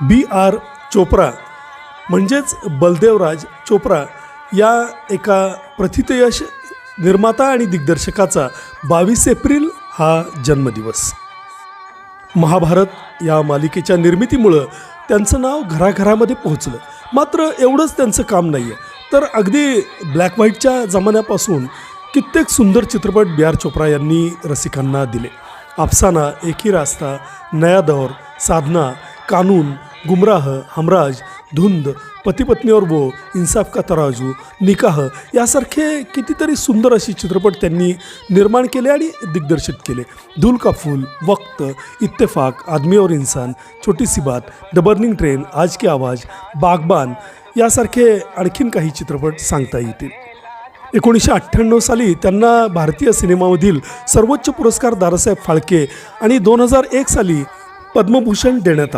बी R Chopra म्हणजेच बलदेवराज चोप्रा या एका प्रथितयश निर्माता आणि दिग्दर्शकाचा बावीस एप्रिल हा जन्मदिवस. महाभारत या मालिकेच्या निर्मितीमुळं त्यांचं नाव घराघरामध्ये पोहोचलं. मात्र एवढंच त्यांचं काम नाही आहे तर अगदी ब्लॅक व्हाईटच्या जमान्यापासून कित्येक सुंदर चित्रपट बी आर चोप्रा यांनी रसिकांना दिले. अफसाना एकी रास्ता नया दौर साधना कानून गुमराह हमराज धुंद पतीपत्नीवर वो इन्साफ का तराजू निकाह यासारखे कितीतरी सुंदर असे चित्रपट त्यांनी निर्माण केले आणि दिग्दर्शित केले. धूल का फूल वक्त इत्तेफाक आदमी और इन्सान छोटी सी बात द बर्निंग ट्रेन आज की आवाज बागबान यासारखे आणखीन काही चित्रपट सांगता येतील. एकोणीसशे अठ्ठ्याण्णव साली त्यांना भारतीय सिनेमामधील सर्वोच्च पुरस्कार दादासाहेब फाळके आणि दोन हजार एक साली पद्मभूषण देण्यात आला.